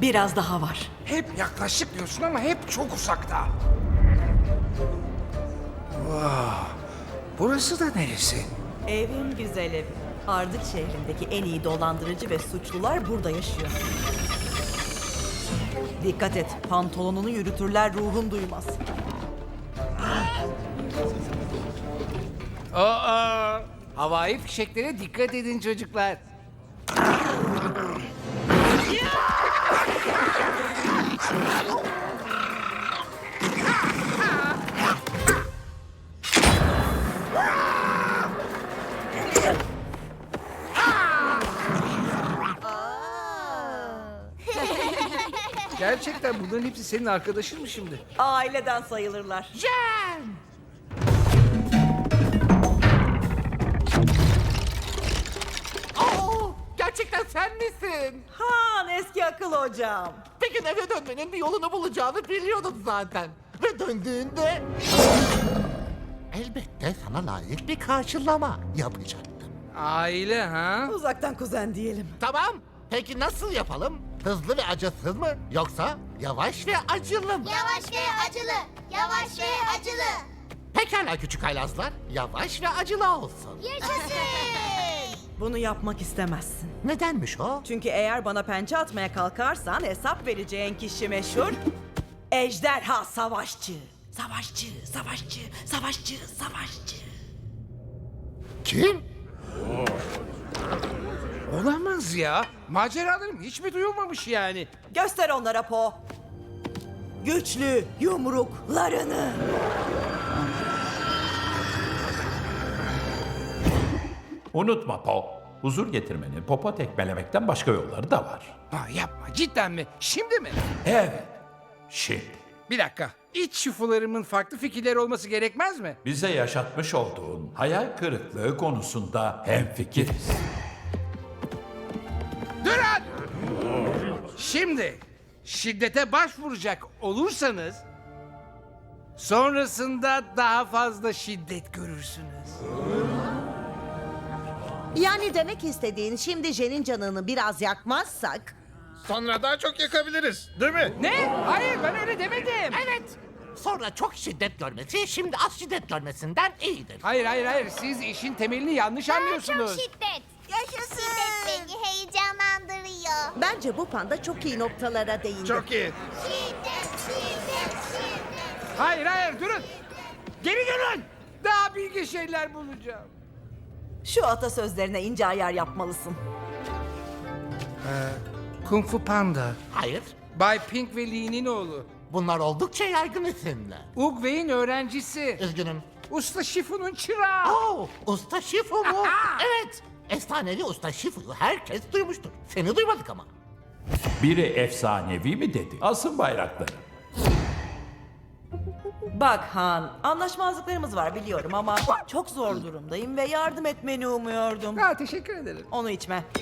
Biraz daha var. Hep yaklaşık diyorsun ama hep çok uzakta. Vah, burası da neresi? Evin güzel evi. Ardık şehrindeki en iyi dolandırıcı ve suçlular burada yaşıyor. Dikkat et, pantolonunu yürütürler ruhun duymaz. Aa, havai fişeklere dikkat edin çocuklar. Gerçekten bunların hepsi senin arkadaşın mı şimdi? Aileden sayılırlar. Oo, gerçekten sen misin? Han eski akıl hocam. Eve dönmenin bir yolunu bulacağını biliyordum zaten. Ve döndüğünde... Elbette sana layık bir karşılama yapacaktım. Aile ha? Uzaktan kuzen diyelim. Tamam. Peki nasıl yapalım? Hızlı ve acısız mı? Yoksa yavaş ve acılı mı? Yavaş ve acılı. Yavaş ve acılı. Pekala küçük haylazlar. Yavaş ve acılı olsun. Yaşasın. Bunu yapmak istemezsin. Nedenmiş o? Çünkü eğer bana pençe atmaya kalkarsan hesap vereceğin kişi meşhur Ejderha Savaşçı. Savaşçı, savaşçı, savaşçı, savaşçı. Kim? Olamaz ya. Maceralarım hiç mi duyulmamış yani? Göster onlara Po. Güçlü yumruklarını. Unutma Po. Huzur getirmenin popo tekmelemekten başka yolları da var. Ha, yapma cidden mi? Şimdi mi? Evet. Şimdi Bir dakika. İç şufularımın farklı fikirleri olması gerekmez mi? bize yaşatmış olduğun hayal kırıklığı konusunda hemfikiriz. Durun! Şimdi şiddete başvuracak olursanız sonrasında daha fazla şiddet görürsünüz. Yani demek istediğin şimdi Jen'in canını biraz yakmazsak... Sonra daha çok yakabiliriz, değil mi? Ne? Hayır ben öyle demedim. Evet. Sonra çok şiddet görmesi şimdi az şiddet görmesinden iyidir. Hayır hayır hayır siz işin temelini yanlış Çok anlıyorsunuz. şiddet. Yaşasın. Şiddet beni heyecanlandırıyor. Bence bu panda çok iyi noktalara değindi. Çok iyi. Şiddet, şiddet, şiddet. Hayır hayır durun. Geri dönün. Daha bilgi şeyler bulacağım. Şu atasözlerine ince ayar yapmalısın. Kung Fu Panda. Hayır. Bay Pink ve Lee'nin oğlu. Bunlar oldukça yaygın isimler. Ug Wei'in öğrencisi. Üzgünüm. Usta Shifu'nun çırağı. Oo, Usta Şifu mu? evet. Efsanevi Usta Şifu'yu herkes duymuştur. Seni duymadık ama. Biri efsanevi mi dedi? Asın bayrakları. Bak Han, anlaşmazlıklarımız var biliyorum ama çok zor durumdayım ve yardım etmeni umuyordum. Ha, teşekkür ederim. Onu içme.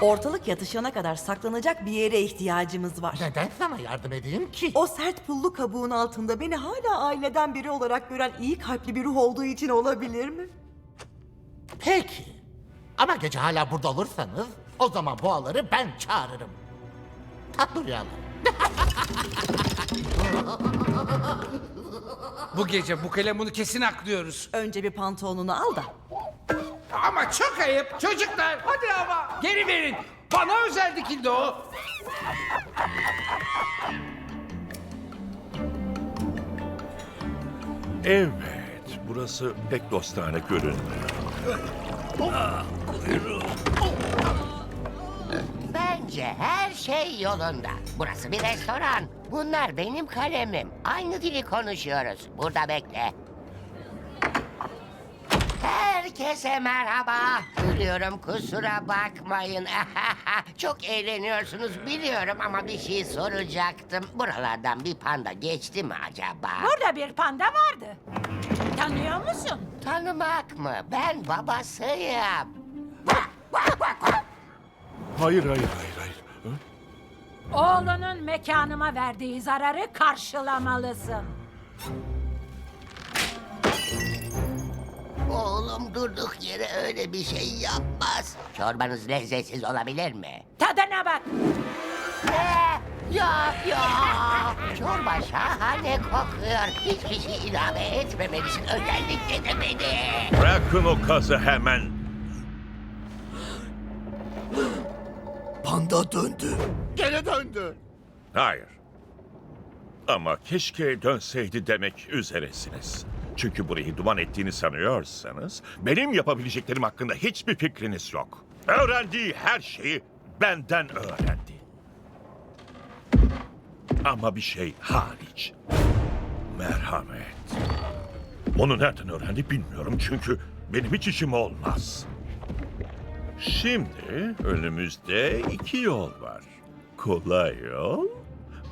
Ortalık yatışana kadar saklanacak bir yere ihtiyacımız var. Neden sana yardım edeyim ki? O sert pullu kabuğun altında beni hala aileden biri olarak gören iyi kalpli bir ruh olduğu için olabilir mi? Peki. Ama gece hala burada olursanız o zaman boğaları ben çağırırım. Tatlı rüyalar. Bu gece bu kalemunu kesin aklıyoruz. Önce bir pantolonunu al da. Ama çok ayıp. Çocuklar hadi ama. Geri verin. Bana özel dikildi o. Evet, burası pek dostane görünmüyor. Bence her şey yolunda. Burası bir restoran. Bunlar benim kalemim. Aynı dili konuşuyoruz. Burada bekle. Herkese merhaba. Biliyorum kusura bakmayın. Çok eğleniyorsunuz biliyorum ama bir şey soracaktım. Buralardan bir panda geçti mi acaba? Burada bir panda vardı. Tanıyor musun? Tanımak mı? Ben babasıyım. Hayır, hayır, hayır, hayır. Hı? Oğlunun mekanıma verdiği zararı karşılamalısın. Oğlum Oğlum durduk yere öyle bir şey yapmaz. Çorbanız lezzetsiz olabilir mi? Tadına bak. Yok yok. Çorba şahane kokuyor. Hiçbir şey ilave etmemelisin. Özellikle de beni. Bırakın o kazı hemen. Geri döndü. Hayır. Ama keşke dönseydi demek üzeresiniz. Çünkü burayı duman ettiğini sanıyorsanız benim yapabileceklerim hakkında hiçbir fikriniz yok. Öğrendiği her şeyi benden öğrendi. Ama bir şey hariç. Merhamet. Onu nereden öğrendi bilmiyorum çünkü benim hiç işim olmaz. Şimdi önümüzde iki yol var. Kolay yol,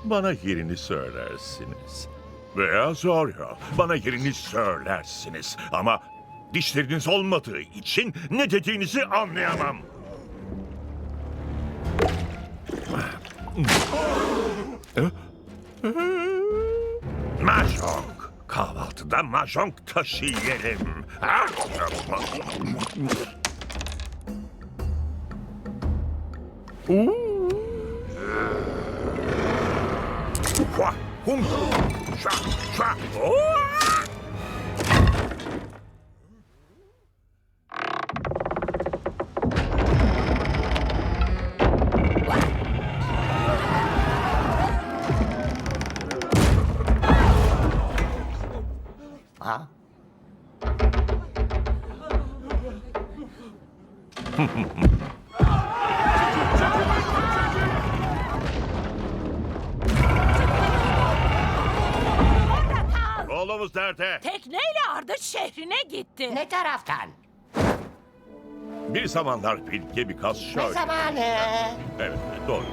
bana yerini söylersiniz. Veya zor yol, bana yerini söylersiniz. Ama dişleriniz olmadığı için ne dediğinizi anlayamam. Mahjong. Kahvaltıda mahjong taşı 음. 아? 화, Oğlumuz nerede? Tekneyle Ardıç şehrine gitti. Ne taraftan? Bir zamanlar bilge bir kaz Ne şöyle. zamanı? Evet, doğru.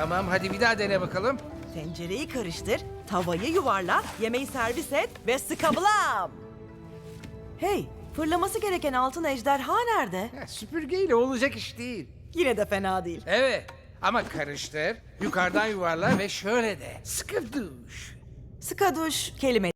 Tamam hadi bir daha dene bakalım. Tencereyi karıştır, tavayı yuvarla, yemeği servis et ve sıkablam. Hey, fırlaması gereken altın ejderha nerede? Ya, süpürgeyle olacak iş değil. Yine de fena değil. Evet ama karıştır, yukarıdan yuvarla ve şöyle de. Sıkı duş. Sıkaduş kelime